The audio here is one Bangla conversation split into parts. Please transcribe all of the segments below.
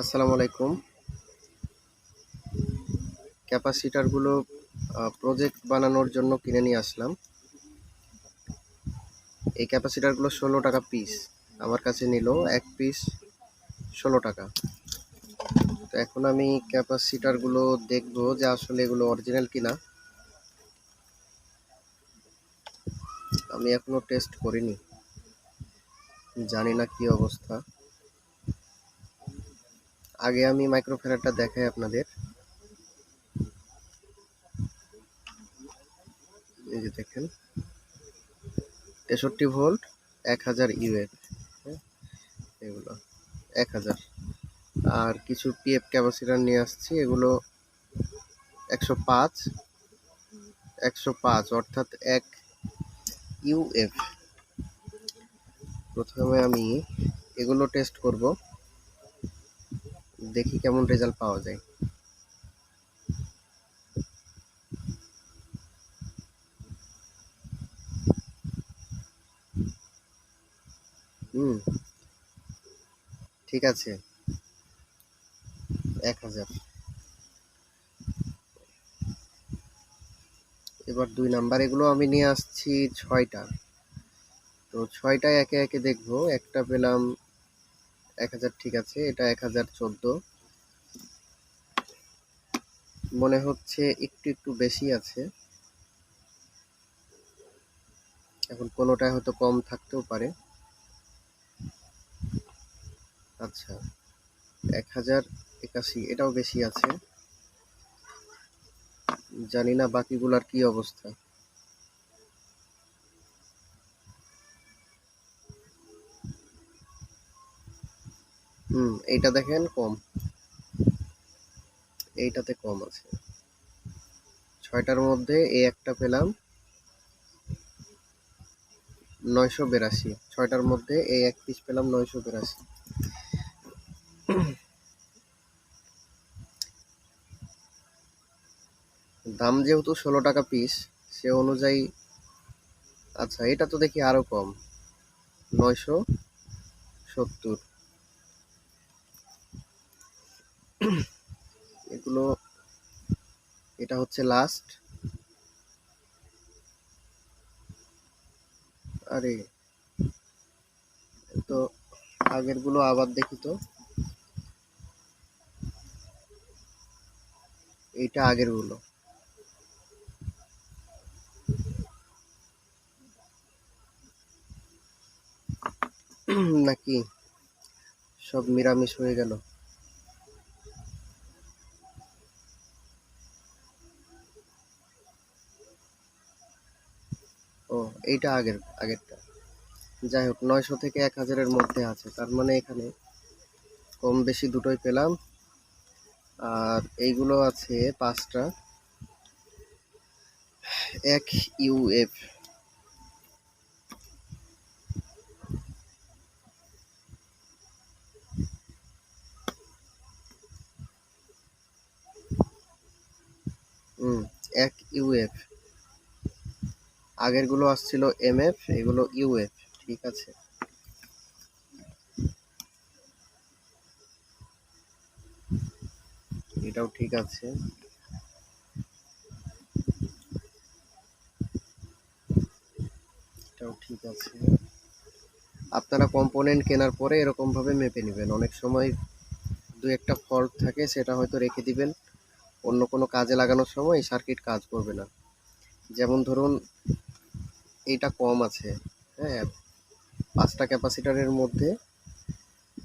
আসসালামু আলাইকুম। ক্যাপাসিটারগুলো প্রজেক্ট বানানোর জন্য কিনে নিয়ে আসলাম। এই ক্যাপাসিটারগুলো ষোলো টাকা পিস আমার কাছে নিল এক পিস ষোলো টাকা। তো এখন আমি ক্যাপাসিটারগুলো দেখব যে আসলে এগুলো অরিজিনাল কিনা। আমি এখনও টেস্ট করিনি। জানি না কি অবস্থা। আগে আমি মাইক্রোফেরারটা দেখাই আপনাদের। এই যে দেখেন, তেষট্টি ভোল্ট, এক হাজার ইউএফ এগুলো, এক হাজার। আর কিছু পিএফ ক্যাপাসিটার নিয়ে আসছি, এগুলো একশো পাঁচ একশো পাঁচ, অর্থাৎ এক ইউএফ। প্রথমে আমি এগুলো টেস্ট করব। দেখি কেমন রেজাল্ট পাওয়া যায়। হুম, ঠিক আছে। এক হাজার। এবার দুই নাম্বার, এগুলো আমি নিয়ে আসছি ছয়টা। তো ছয়টায় একে একে দেখব। একটা পেলাম এক হাজার ঠিক আছে, এটা এক হাজার চোদ্দ। মনে হচ্ছে একটু একটু বেশি আছে। এখন কোনোটায় হয়তো কম থাকতেও পারে। আচ্ছা এক হাজার একাশি, এটাও বেশি আছে। জানি না বাকিগুলার কি অবস্থা। হুম, এইটা দেখেন কম। এইটাতে কম আছে। ছয়টার মধ্যে এই একটা পেলাম। নয়শো বিরাশি। ছয়টার মধ্যে এই এক পিস পেলাম নয়শো বিরাশি। দাম যেহেতু ষোলো টাকা পিস সে অনুযায়ী আচ্ছা এটা তো দেখি আরও কম। নয়শো সত্তর। এগুলো, এটা হচ্ছে লাস্ট আরে তো আগেরগুলো আবার দেখি তো। এইটা আগেরগুলো নাকি? সব নিরামিষ হয়ে গেল। ও, এইটা আগের, আগেরটা। যাই হোক নয়শো থেকে এক হাজারের মধ্যে আছে। তার মানে এখানে কম বেশি দুটোই পেলাম। আর এইগুলো আছে পাঁচটা। এক ইউএফ। এক ইউএফ। আগেরগুলো আসছিল এমএফ এগুলো ইউএফ ঠিক আছে? এটাও ঠিক আছে। এটাও ঠিক আছে। আপনারা কম্পোনেন্ট কেনার পরে এরকম ভাবে মেপে নেবেন। অনেক সময় দু একটা ফল্ট থাকে, সেটা হয়তো রেখে দিবেন। অন্য কোনো কাজে লাগানোর সময় সার্কিট কাজ করবে না। যেমন ধরুন এইটা কম আছে হ্যাঁ? পাঁচটা ক্যাপাসিটারের মধ্যে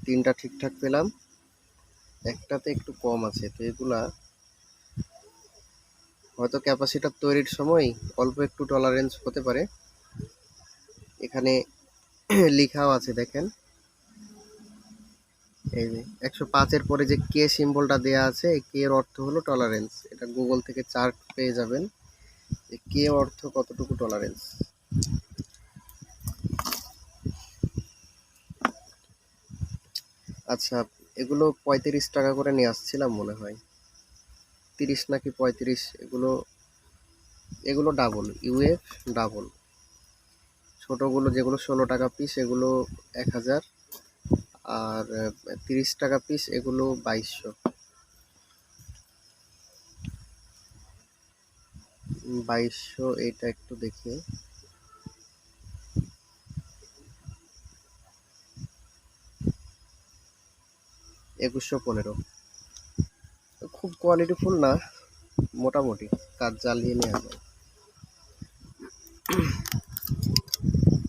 তিনটা ঠিকঠাক পেলাম, একটাতে একটু কম আছে, তো এগুলা হয়তো ক্যাপাসিটার তৈরির সময় অল্প একটু টলারেন্স হতে পারে। এখানে লেখাও আছে, দেখেন। এই যে, একশো পাঁচের পরে যে কে সিম্বলটা দেয়া আছে কে এর অর্থ হলো টলারেন্স এটা গুগল থেকে চার্ট পেয়ে যাবেন। যে কে অর্থ কতটুকু টলারেন্স আচ্ছা এগুলো পঁয়ত্রিশ টাকা করে নিয়ে আসছিলাম মনে হয়। তিরিশ নাকি পঁয়ত্রিশ, এগুলো এগুলো ডাবল ইউএফ ডাবল ছোটোগুলো যেগুলো ষোলো টাকা পিস এগুলো এক হাজার। আর তিরিশ টাকা পিস এগুলো বাইশশো। বাইশশো এইটা একটু দেখি। একুশশো পনেরো। খুব কোয়ালিটিফুল না মোটামুটি কাজ জ্বালিয়ে নেওয়া যায়।